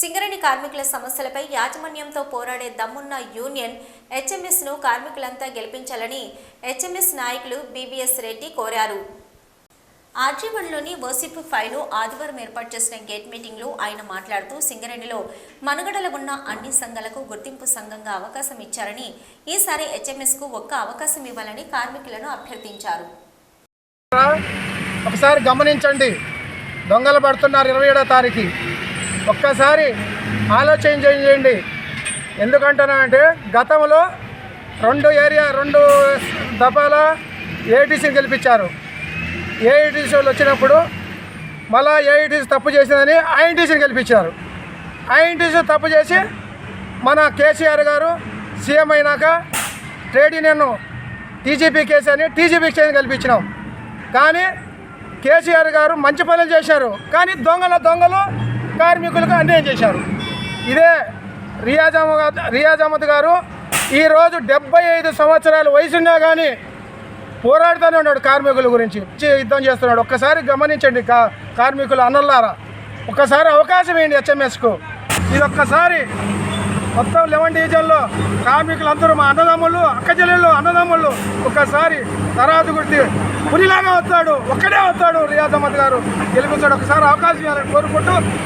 సింగరేణి కార్మికుల సమస్యలపై యాజమాన్యంతో పోరాడే దమ్మున్న యూనియన్ హెచ్ఎంఎస్ను కార్మికులంతా గెలిపించాలని హెచ్ఎంఎస్ నాయకులు బీబీఎస్ రెడ్డి కోరారు. ఆర్జీవన్లోని ఓసిపు ఫైవ్లో ఆదివారం ఏర్పాటు చేసిన గేట్ మీటింగ్లో ఆయన మాట్లాడుతూ సింగరేణిలో మనుగడలో ఉన్న అన్ని సంఘాలకు గుర్తింపు సంఘంగా అవకాశం ఇచ్చారని ఈసారి హెచ్ఎంఎస్కు ఒక్క అవకాశం ఇవ్వాలని కార్మికులను అభ్యర్థించారు. ఒకసారి గమనించండి. దొంగలు పడుతున్నారు ఇరవై ఏడో తారీఖు. ఒక్కసారి ఆలోచన చేయండి ఎందుకంటున్నానంటే గతంలో రెండు ఏరియా రెండు దఫాల ఏఐటీసీని గెలిపించారు. ఏఐటీసీ వాళ్ళు వచ్చినప్పుడు మళ్ళా ఏఐటీసీ తప్పు చేసిందని ఐఎన్టీసీని గెలిపించారు. ఐఎన్టీసీ తప్పు చేసి మన కేసీఆర్ గారు సీఎం అయినాక ట్రేడ్ యూనియన్ టీజీపీ కేసు అని టీజీపీ కేసు గెలిపించినాం. కానీ కేసీఆర్ గారు మంచి పనులు చేశారు. కానీ దొంగల దొంగలు కార్మికులకు అన్యాయం చేశారు. ఇదే రియాజ్ అహ్మద్ రియాజ్ అహ్మద్ గారు ఈరోజు డెబ్బై ఐదు సంవత్సరాలు వయసున్నా కానీ పోరాడుతూనే ఉన్నాడు కార్మికుల గురించి. యుద్ధం చేస్తున్నాడు. ఒక్కసారి గమనించండి కా కార్మికులు అన్నల్లారా. ఒక్కసారి అవకాశం ఏంటి హెచ్ఎంఎస్కు? ఇది ఒక్కసారి మొత్తం లెవెన్ డివిజన్లో కార్మికులందరూ మా అన్నదమ్ములు అక్క అన్నదమ్ములు ఒక్కసారి తర్వాత గుర్తి పులిలాగా వస్తాడు. ఒక్కడే వస్తాడు రియాజ్ అహ్మద్ గారు. గెలిపించాడు. ఒకసారి అవకాశం ఇవ్వాలని కోరుకుంటూ